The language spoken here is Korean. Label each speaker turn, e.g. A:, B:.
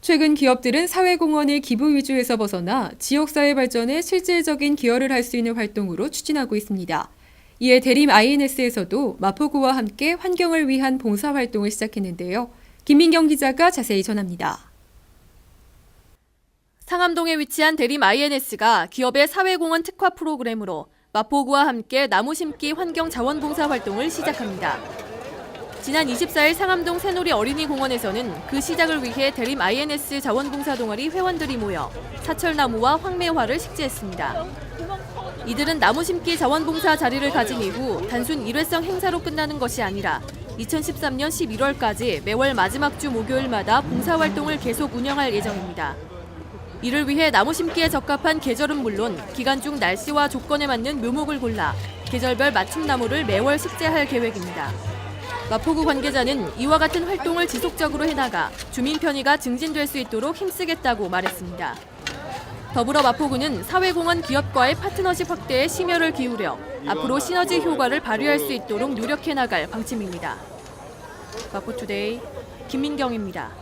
A: 최근 기업들은 사회공헌의 기부 위주에서 벗어나 지역사회 발전에 실질적인 기여를 할 수 있는 활동으로 추진하고 있습니다. 이에 대림 INS에서도 마포구와 함께 환경을 위한 봉사활동을 시작했는데요. 김민경 기자가 자세히 전합니다.
B: 상암동에 위치한 대림 INS가 기업의 사회공헌 특화 프로그램으로 마포구와 함께 나무 심기 환경 자원봉사 활동을 시작합니다. 지난 24일 상암동 새놀이 어린이공원에서는 그 시작을 위해 대림 INS 자원봉사 동아리 회원들이 모여 사철나무와 황매화를 식재했습니다. 이들은 나무 심기 자원봉사 자리를 가진 이후 단순 일회성 행사로 끝나는 것이 아니라 2013년 11월까지 매월 마지막 주 목요일마다 봉사활동을 계속 운영할 예정입니다. 이를 위해 나무 심기에 적합한 계절은 물론 기간 중 날씨와 조건에 맞는 묘목을 골라 계절별 맞춤 나무를 매월 식재할 계획입니다. 마포구 관계자는 이와 같은 활동을 지속적으로 해나가 주민 편의가 증진될 수 있도록 힘쓰겠다고 말했습니다. 더불어 마포구는 사회공헌 기업과의 파트너십 확대에 심혈을 기울여 앞으로 시너지 효과를 발휘할 수 있도록 노력해 나갈 방침입니다. 마포투데이 김민경입니다.